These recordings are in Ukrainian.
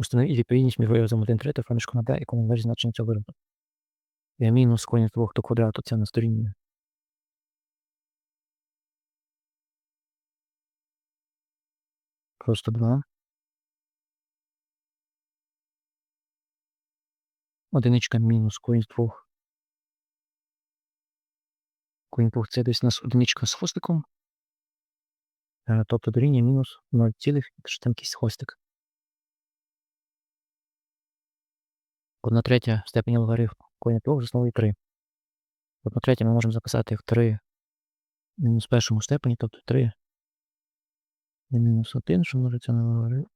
Установіть відповідність між виразом 1 3 та проміжком на d, якому належить значення цього виразу. Е, Мінус корінь 2 до квадрату це на сторінні. Просто 2. Одиничка мінус корінь з 2. Корінь з 2 це десь у нас одиничка з хвостиком. Тобто дорівнює мінус 0,6 хвостик. Одна третя степені логарифму корінь 2 з основою 3. Одна третя ми можемо записати як 3 мінус першому степені, тобто 3 і мінус 1, що множиться на логарифм.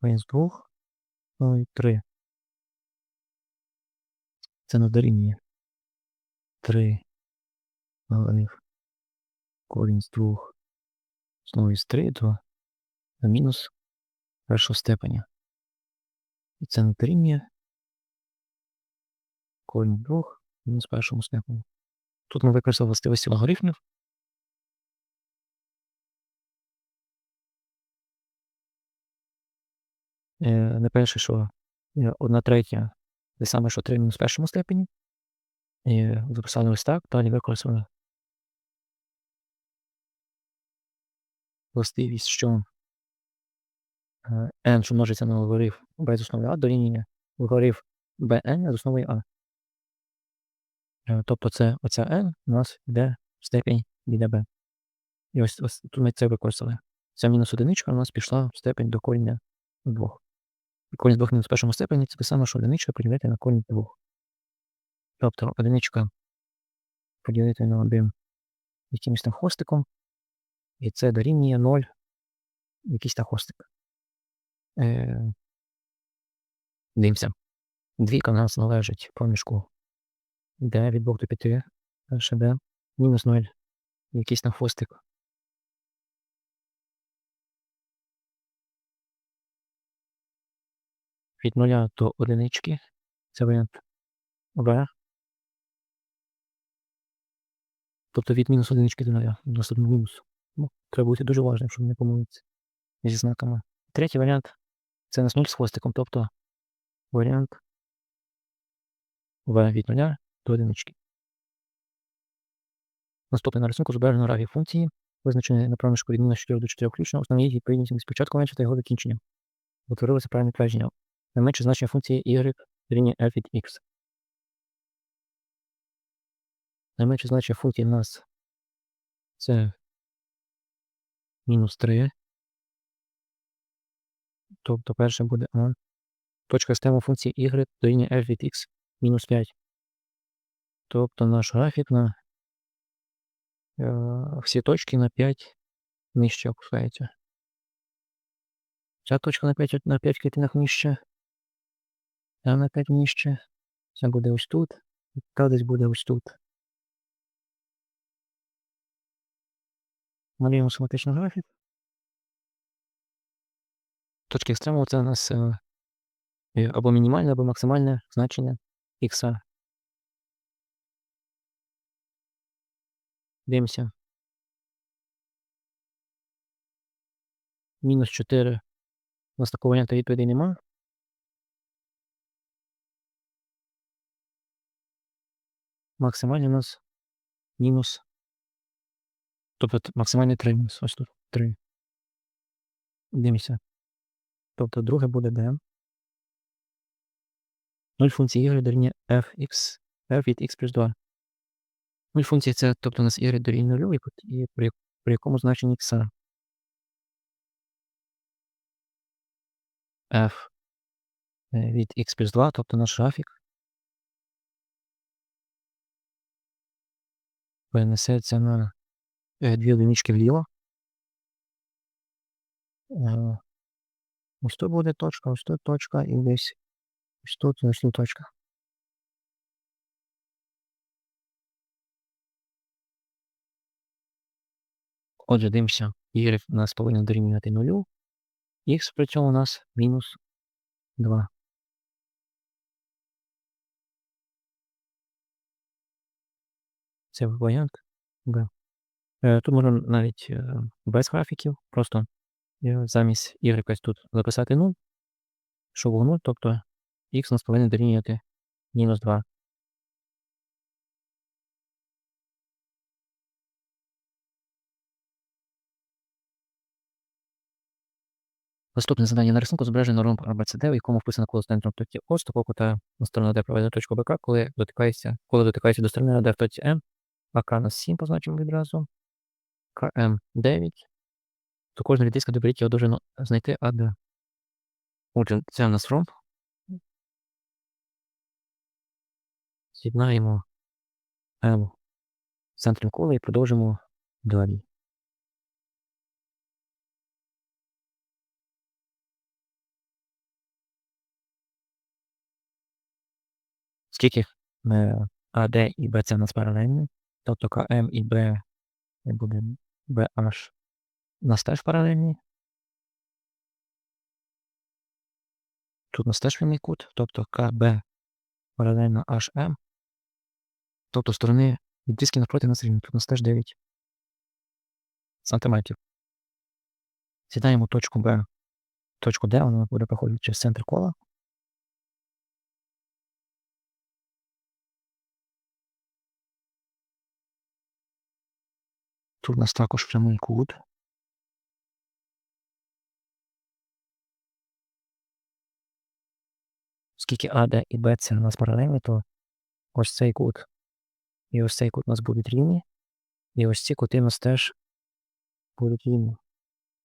Корінь з 2 ну і 3. Це нас дорівнює 3 логарифм корінь з 2 знову із 3 до мінус першого степеня. І це не дорівнює корінь 2 мінус першому степені. Тут ми використали властивості логарифмів. Е, Не перше, що е, одна третя те саме, що 3 мінус першому степені. І записали ось так, далі використали властивість, що n, що множиться на логарифм b з основи а, дорівнює логарифм bn з основою а. Е, Тобто це оця n у нас йде в степень від b. І ось, ось тут ми це використали. Ця мінус одиничка у нас пішла в степень до коріння 2. І корінь з 2 мінус в першому степені це те саме, що одиничка поділити на корінь 2. Тобто одиничка поділити на 1 якимось там хвостиком, і це дорівнює 0 якийсь там хвостик. Е, Дивимося. Двійка в нас належить проміжку d від 2 до 5, перше мінус 0, якийсь там хвостик. Від 0 до одинички. Це варіант В. Тобто від мінус одинички до 0. У нас мінус. Ну, треба бути дуже уважним, щоб не помилитися зі знаками. Третій варіант це у нас 0 з хвостиком, тобто варіант В від 0 до одинички. Наступний на рисунку зображено графік функції, визначений на проміжку від мінус 4 до 4 включно, встановіть відповідність між початку менше та його закінченням. Утворилося правильне твердження. Найменше значення функції y рівня f від x. Найменше значення функції в нас це мінус 3. Тобто перше буде А. Точка системи функції y дорівнює f від x мінус 5. Тобто наш графік на е, всі точки на 5 нижче опускається. Ця точка на 5 на 5 клітинах нижче. Та на 5 нижче. Це буде ось тут. і Та десь буде ось тут. Малюємо схематичний графік. Точки екстремуму це у нас е, або мінімальне, або максимальне значення х. Дивимося. Мінус 4. У нас такого варіанту відповідей нема. Максимальний у нас мінус. Тобто максимальний 3 мінус. Ось тут 3. Дивимося. Тобто друге буде d. 0 функції y дорівнює fx, f від x плюс 2. 0 функції це, тобто у нас y дорівнює 0, і при, при якому значенні x. f е, від x плюс 2, тобто наш графік перенесеться на е, дві одинички вліво. Ось тут буде точка, ось тут точка, і десь ось тут і ось тут точка. Отже, дивимося, y у нас повинен дорівнювати нулю, х при цьому у нас мінус 2. Це варіант Б. Е, Тут можна навіть е, без графіків, просто замість y тут записати 0, що було 0, тобто х у нас повинен дорівнювати мінус 2. Наступне завдання на рисунку зображено ромб ABCD, в якому вписано коло центром точки О з такого кута на сторону D проведено точку БК, коли дотикається, коли дотикається до сторони D в точці М, АК на 7 позначимо відразу, КМ 9. То кожна відрізка доберіть його довжину знайти АД. Отже, це у нас ромб. З'єднаємо М з центром кола і продовжимо далі. Скільки е, АД і БЦ у нас паралельні, тобто КМ і Б буде BH у нас теж паралельні. Тут у нас теж прямий кут, тобто КБ паралельно HM. Тобто сторони відрізки навпроти нас рівні. Тут у нас теж 9 сантиметрів. Сідаємо точку Б, точку Д, вона буде проходити через центр кола. Тут у нас також прямий кут. Оскільки АД і БЦ у нас паралельні, то ось цей кут і ось цей кут у нас будуть рівні. І ось ці кути у нас теж будуть рівні.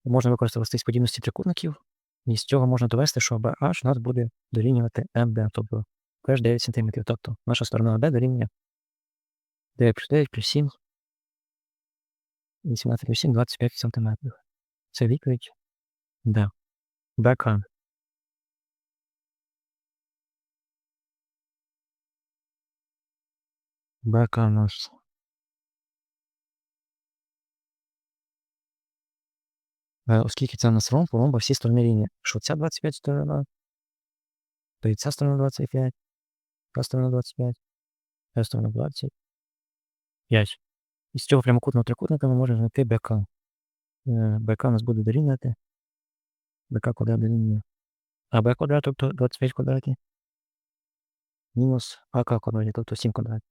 Можна використовувати подібності трикутників, і з цього можна довести, що BH у нас буде дорівнювати MD, тобто теж 9 см. Тобто наша сторона D дорівнює 9 плюс 9 плюс 7, 18 плюс 7, 25 см. Це відповідь D. БК. БК у нас Оскільки це у нас ромб, у ромба всі сторони рівні. Що ця 25 сторона, то і ця сторона 25, ця сторона 25, ця сторона 25. І з цього прямокутного трикутника ми можемо знайти БК. Е, БК у нас буде дорівнювати. БК квадрат дорівнює. АБ квадрат, тобто 25 квадратів. Мінус АК квадратів, тобто 7 квадратів.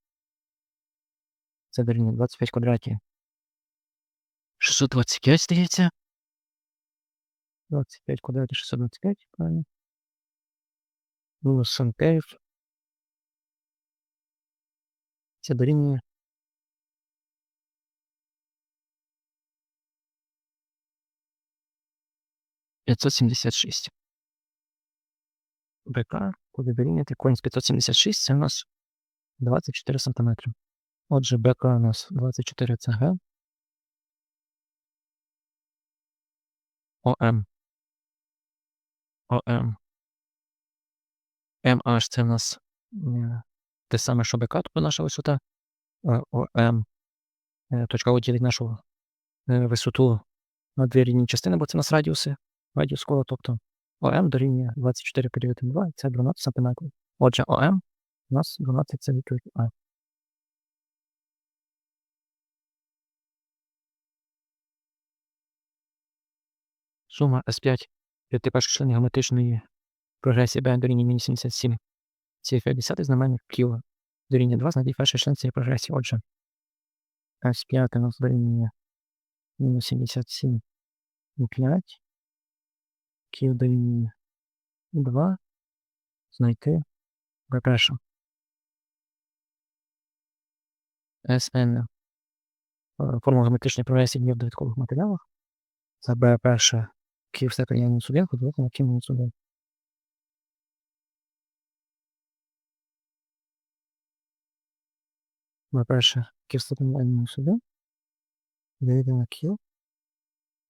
Це дорівнює 25 квадратів. 625, здається. 25 квадратів 625, правильно. Мінус амперів. Це дорівнює. П'ятсот сімдесят шість. БК буде дорівнювати конь з 576, це у нас 24 см. Отже, БК у нас 24 ЦГ. ОМ ОМ. MH це в нас е, те саме, що БК, тобто наша висота. Е, ОМ. Е, точка О нашу висоту на дві рівні частини, бо це у нас радіуси. Радіус кола, тобто ОМ дорівнює 24 поділити 2, це 12 см. Отже, ОМ у нас 12 це відповідь А. Сума S5 п'яти перших членів геометричної прогресії b дорівнює мінус 77 цієї 50 знаменник Q дорівнює 2 знайдіть перший член цієї прогресії. Отже, S5 у нас дорівнює мінус 77 і 5. Q дорівнює 2. Знайти b перше. SN. Формула геометричної прогресії є в довідкових матеріалах. Це b перше В степені мінус 1 поділити на 1. По-перше, Q в степені мінус 1 ділити на Q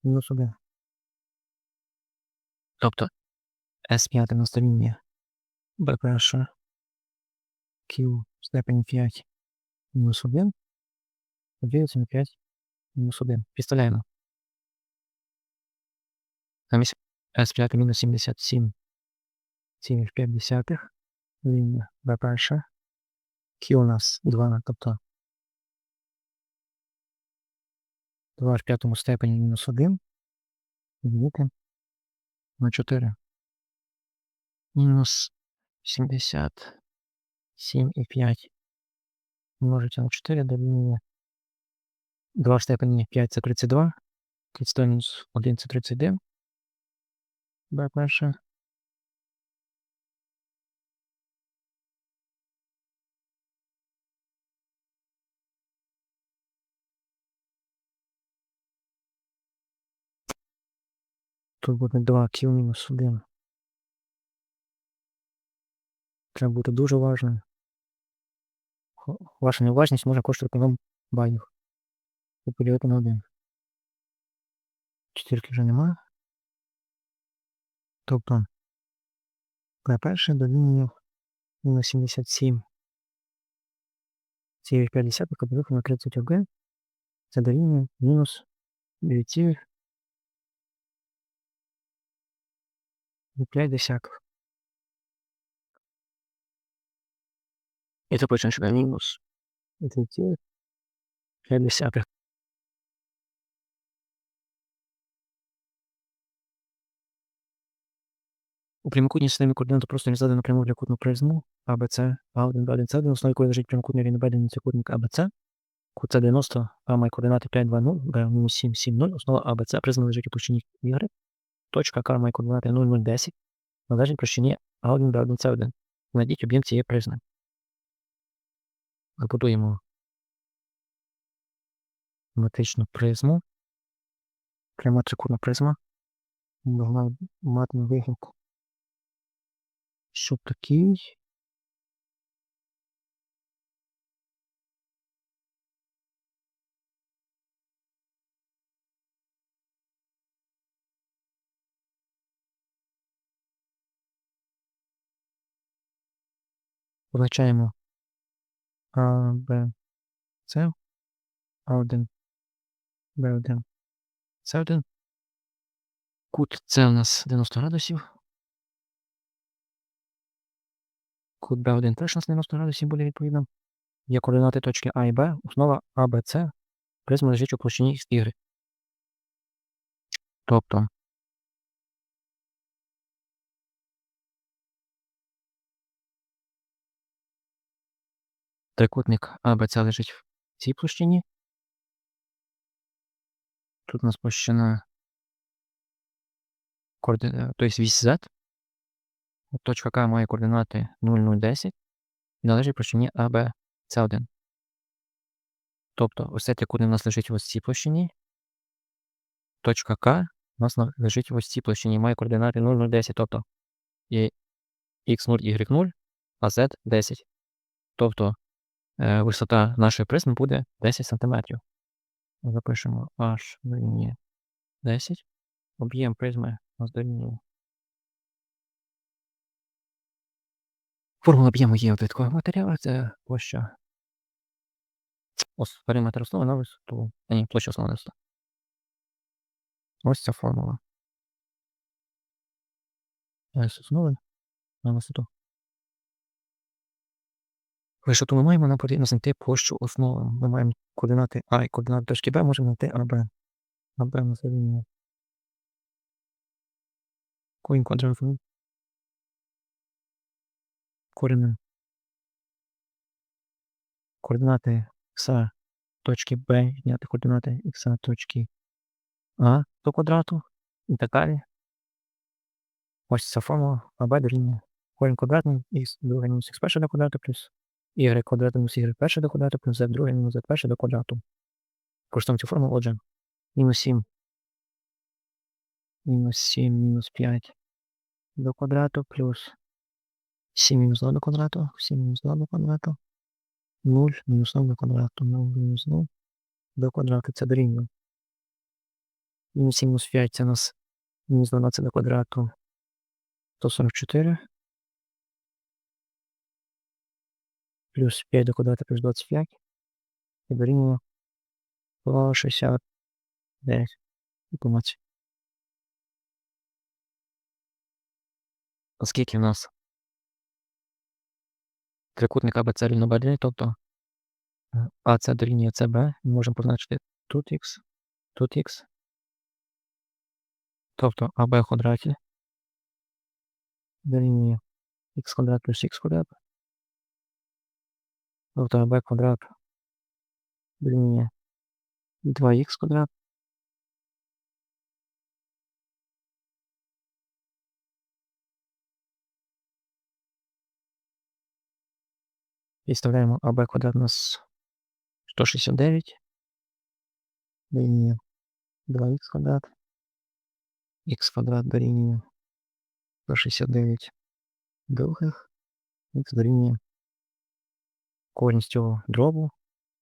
мінус 1. Тобто S5 на сторінні B перше Q в степені 5 мінус 1 поділиться на 5 мінус 1. Підставляємо. S5 мінус 77 цілих 5 десятих. Лінія B перша. Q у нас 2, тобто 2 в п'ятому степені мінус 1. поділити на 4. Мінус 77,5 множиться на 4 дорівнює 2 в степені 5 це 32. 32 мінус 1 це 31. Б перше. Тут буде 2 q мінус 1. Треба бути дуже уважним. Хо- Ваша неуважність може коштувати вам балів. І поділити на 1. Чотирки вже нема. Тобто П перше дорівнює мінус 77. Цілих 50 поділити на 31. Це дорівнює мінус 9,5 десятих. І це почне себе мінус 9,5 У прямокутній системі координат просто не задано пряму трикутну призму АБЦ, А1, Б1, С1, на основі якої лежить прямокутний рівнобедрений трикутник АБЦ. Кут це 90, А має координати 5, 2, 0, Б 7, 7, 0. Основа АБЦ призма лежить у площині Y. Точка К має координати 0, 0, 10. Належить площині А1, Б1, С1. Знайдіть об'єм цієї призми. Забудуємо метричну призму. Пряма трикутна призма. Вона матиме вигляд. Щоб такий. Позначаємо А, Б, С, А1, Б1, С1. Кут С у нас 90 градусів. Кут Б1 теж у нас 90 градусів буде відповідно. Є координати точки А і Б. Основа АБЦ. Призма лежить у площині Y. Тобто трикутник АБЦ лежить в цій площині. Тут у нас площина тобто вісь Z. Точка К має координати 0010 і належить площині АБЦ1. Тобто ось цей трикутник у нас лежить в ось цій площині. Точка К у нас лежить в ось цій площині, має координати 0010, тобто є x0, y0, а z 10. Тобто е, висота нашої призми буде 10 см. Запишемо h дорівнює 10. Об'єм призми у нас дорівнює. Формула об'єму є у додаткових матеріалах, це площа. Ось периметр основи на висоту. А ні, площа основи на висоту. Ось ця формула. Ось основи на висоту. Висоту ми маємо, нам потрібно знайти площу основи. Ми маємо координати А і координати точки Б, можемо знайти АБ. АБ нас дорівнює. Корінь квадратний. Корінем. Координати Х точки Б, відняти координати Х точки А до квадрату і так далі. Ось ця формула АБ дорівнює корінь квадратний х друге мінус х перше до квадрату плюс y квадратний мінус y перше до квадрату плюс z друге мінус z перше до квадрату. Користуємо цю формулу, отже, мінус 7 мінус 7 мінус 5 до квадрату плюс 7 мінус 2 до квадрату, 7 мінус 2 до квадрату, 0 мінус 0 до квадрату, 0 мінус 0 до квадрату, це дорівнює. Мінус 7 мінус 5 це у нас мінус 12 до квадрату, 144. Плюс 5 до квадрата плюс 25. І дорівнює 169. Інформація. Оскільки в нас трикутник АБЦ рівнобедрений, тобто е, АЦ дорівнює ЦБ, ми можемо позначити тут х, тут х, Тобто АБ в квадраті дорівнює х квадрат плюс х квадрат. Тобто АБ квадрат дорівнює 2х квадрат. Підставляємо АБ квадрат у нас 169 дорівнює 2х квадрат. х квадрат дорівнює 169 других. Х дорівнює корінь з цього дробу.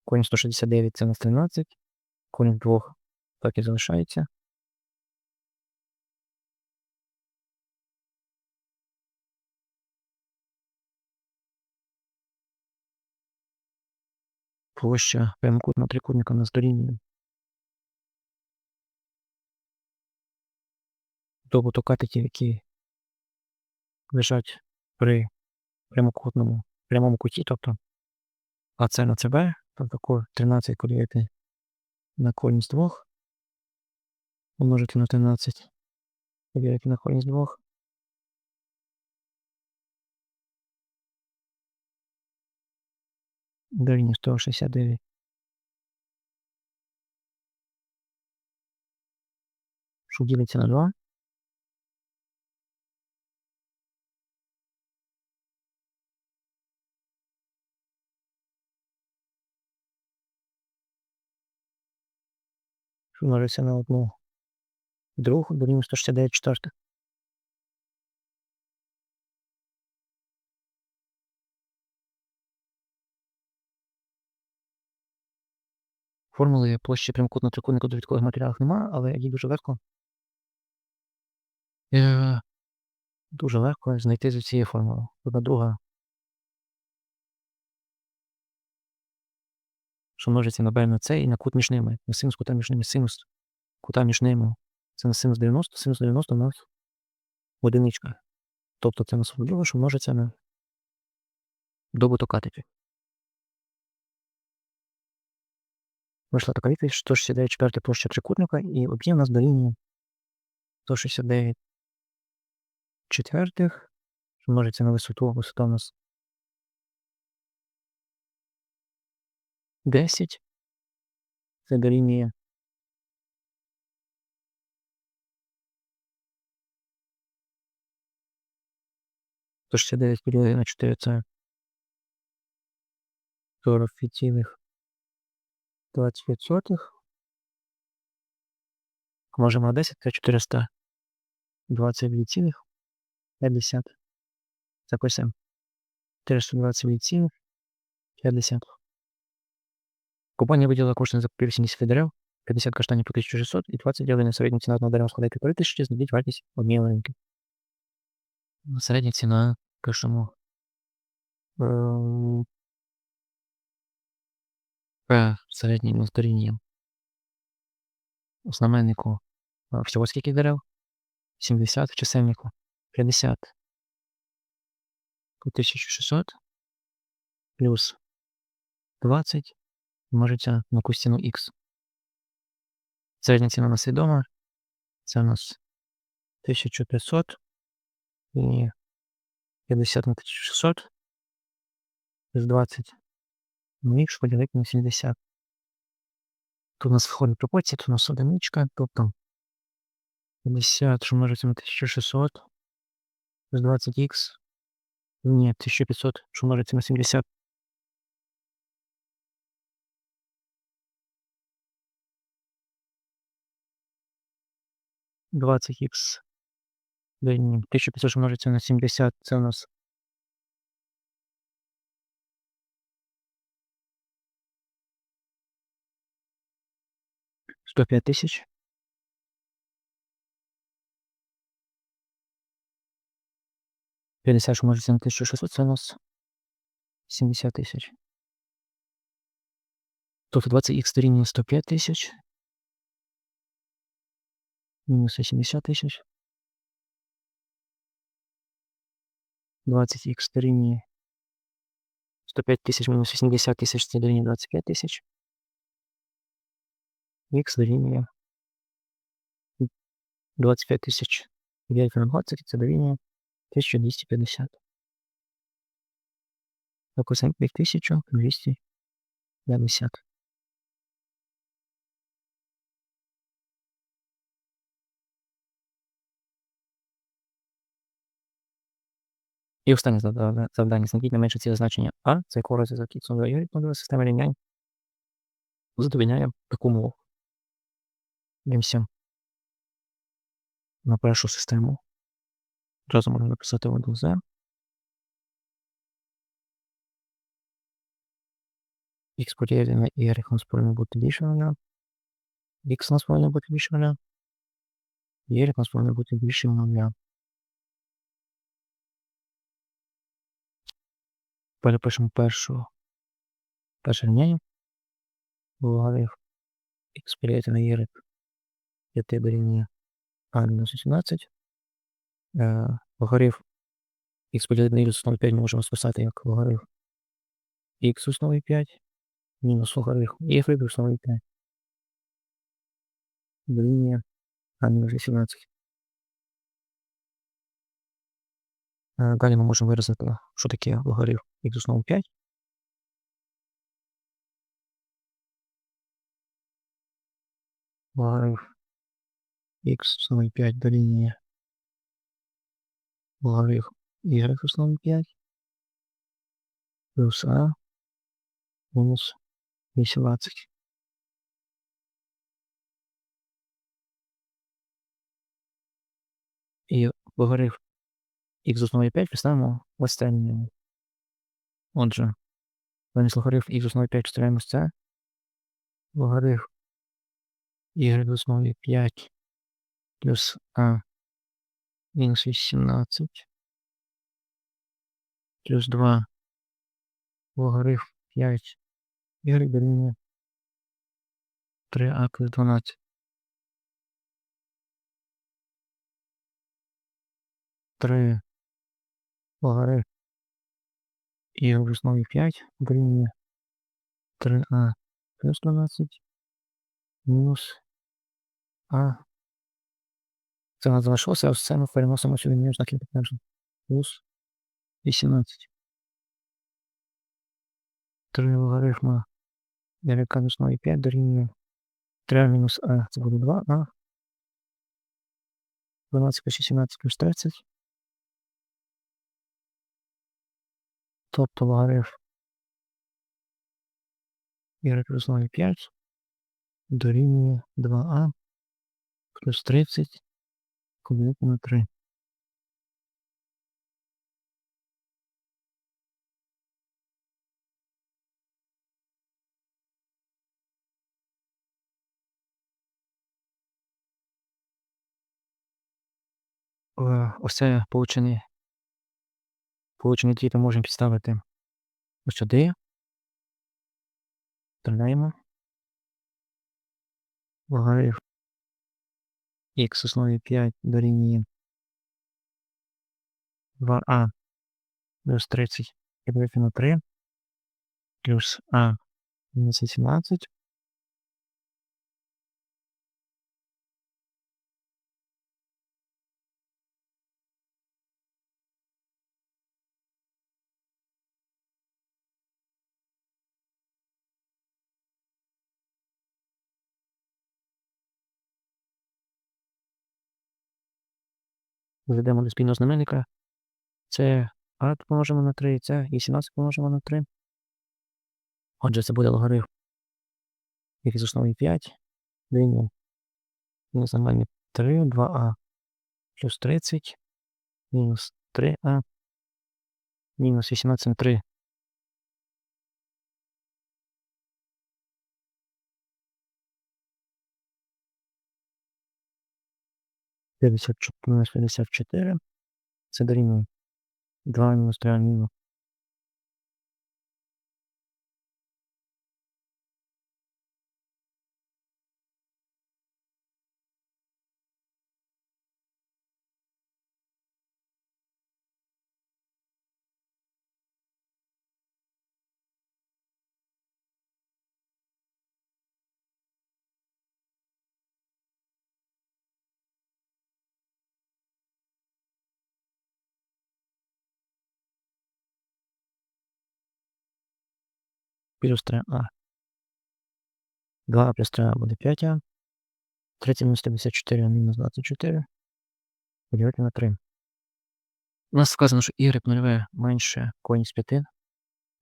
Корінь 169 це у нас 13. Корінь 2 так і залишається. Площа прямокутного трикутника у нас дорівнює добуту катетів, які лежать при прямокутному прямому куті, тобто АЦ на ЦБ, тобто 13 поділити на корінь з 2, умножити на 13, поділити на корінь з 2. Дорівнює 169. Що ділиться на 2. Що множиться на одну другу, дорівнює 169 четвертих. Формули площі прямокутного трикутника у довідкових матеріалах немає, але їх дуже легко е, дуже легко знайти з цієї формули. Одна друга, що множиться на b на c і на кут між ними. На синус кута між ними, синус кута між ними. Це на синус 90, синус 90 у нас одиничка. Тобто це на друга, що множиться на добуток катетів. Вийшла така відповідь, 169 четверта площа трикутника, і об'єм у нас дорівнює 169 четвертих, що множиться на висоту, висота у нас 10. Це дорівнює То 69 поділити на 4 це 40,25. Можемо на 10, це 422,50. Записуємо. 422,50. Компанія виділила кошти на закупівлю 70 дерев, 50 каштанів по 1600 і 20 ділень на середню ціна одного дерева складає 1500, знайдіть вартість однієї ялинки. Середня ціна, пишемо. Середній на сторінні. У знаменнику всього скільки дерев? 70 в чисельнику 50 1600 плюс 20 множиться на кустіну х. Середня ціна на свідома. Це у нас 1500 і 50 на 1600 плюс 20 ну, х поділити на 70. Тут у нас входить пропорція, тут у нас одиничка, тобто 50, що множиться на 1600 плюс 20х. Ні, 1500, що множиться на 70. Двадцять х дорівнює 1500, що множиться на 70, це у нас 105 тисяч. П'ятдесят, що множиться на 1600, це у нас 70 тисяч. Тобто 20х дорівнює 105 тисяч. Мінус 70 тисяч. 20х дорівнює 105 тисяч мінус 80 тисяч, це дорівнює 25 тисяч. Х дорівнює 25 тисяч 9 на 20 це дорівнює 1250. Записуємо 1250. І останнє завдання. Знайдіть не менше ціле значення А, це якого розв'язок ікс і y система рівнянь задовільняє таку умову. Дивимося на першу систему. Одразу можна написати воду з. Х подіяти на y нас повинно бути більше нуля. У нас повинно бути більше нуля. Y нас повинно бути більше нуля. Перепишемо першу перше рівняння. Логарифм х подіяти на y 5 дорівнює а мінус 18. Е, Логарифм х поділити на y 5 ми можемо списати як логарифм х основі 5 мінус логарифм y основі 5 дорівнює а мінус 18. Е, Далі ми можемо виразити, що таке логарифм х основі 5. Логарифм х основі 5 дорівнює логарифм y основі 5 плюс а мінус 18. І логарифм х основі 5 підставимо в останньому. Отже, замість логарифм х основі 5 підставляємо ось це. Логарифм y основі 5 плюс а мінус 18 плюс 2 логарифм 5 y дорівнює 3а плюс 12. 3 логарифм. Y в основі 5 дорівнює 3а плюс 12 мінус а. Це у нас залишилося, ось це ми переносимо сюди між знаки підтвердження. Плюс 18. 3 логарифма y в основі 5 дорівнює 3 мінус а. Це буде 2а. 12 плюс 17 плюс 30. Тобто логарифм y в основі 5 дорівнює 2а плюс 30 на 3. Е, Ось це получений получений дві, можемо підставити ось сюди. Вставляємо. Логарифм х основі 5 дорівнює 2а плюс 30 і на 3 плюс а мінус 18 Зведемо до спільного знаменника. Це а помножимо на 3, це і 17 помножимо на 3. Отже, це буде логарифм х з основі 5 дорівнює мінус нормальні 3, 2а плюс 30 мінус 3а мінус 18 на 3. П'ятдесят чотири, п'ятдесят чотири. Це дорівнює 2 мінус 3 мінус плюс 3а. 2а плюс 3а буде 5а. 30 мінус 54 мінус 24. Поділити на 3. У нас сказано, що y нульове менше корінь з 5.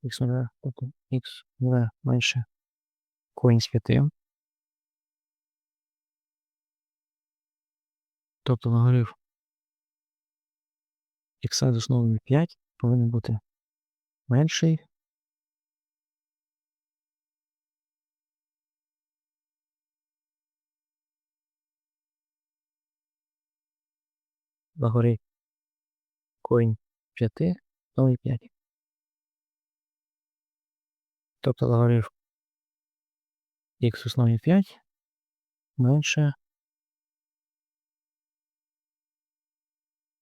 Х нульове, тобто х нульове менше корінь з 5. Тобто логарифм х з основою 5 повинен бути менший логарифм корінь 5 новий 5. Тобто логарифм х в основі 5 менше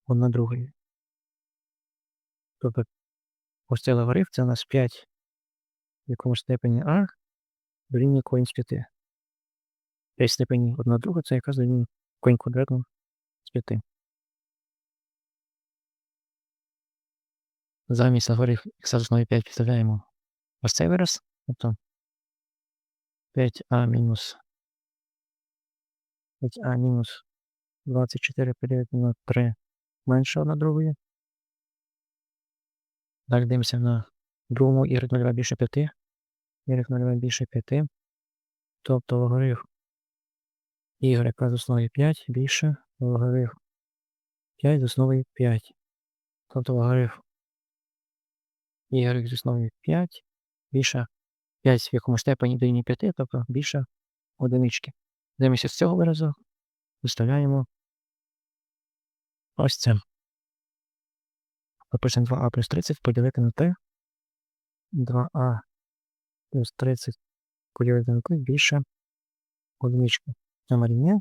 1 другої. Тобто ось цей логарифм це у нас 5 в якомусь степені а дорівнює корінь з 5. 5 степені 1 друга це якраз дорівнює корінь квадратного з 5. Замість логарифм х основі 5 підставляємо ось цей вираз, тобто 5а мінус 5а мінус 24 поділити на 3 менше 1 другої. Далі дивимося на другому y 0 більше 5. y 0 більше 5. Тобто логарифм y з основі 5 більше логарифм 5 з основою 5. Тобто логарифм y з основою 5 більше 5 в якому степені дорівнює 5, тобто більше одинички. Дивимося з цього виразу, виставляємо ось це. Запишемо 2а плюс 30 поділити на 3. 2а плюс 30 поділити на 3 більше одинички. На рівня.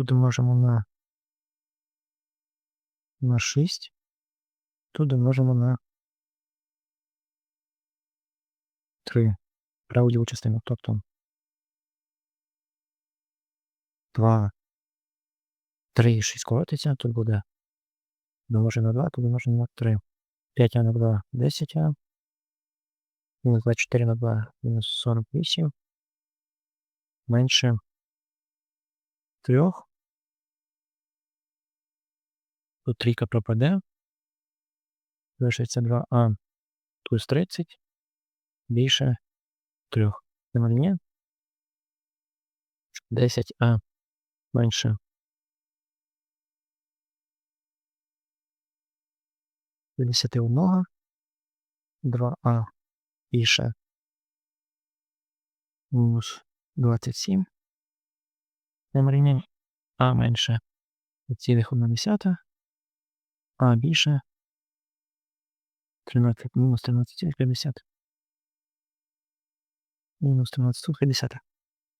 Тут можемо на на 6. Тут можемо на 3 праву ліву частину. Тобто 2, 3, 6 коротиться, тут буде домножено на 2, тут домножено на 3. 5а на 2 10а. Мінус 24 на 2 мінус 48. Менше 3. Тут трійка пропаде. Залишиться 2а плюс 30 більше 3. Нема рівня. 10а менше 51. 2а більше мінус 27. Нема. А менше цілих 1 десята. А більше 13 мінус 13,50. Мінус 13,50.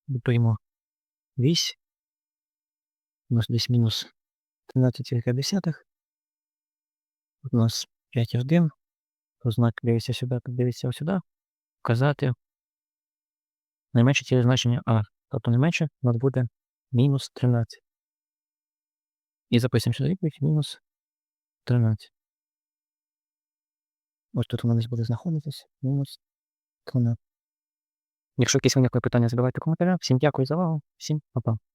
Готуємо вісь. У нас десь мінус 13,50. Тут у нас 5,1. То знак дивиться сюди, дивиться сюди. Вказати найменше ціле значення А. Тобто найменше у нас буде мінус 13. І записуємо сюди відповідь мінус 13. Ось тут воно десь буде знаходитись. Мінус 13. Якщо якісь виникли питання, задавайте коментаря. Всім дякую за увагу. Всім па-па.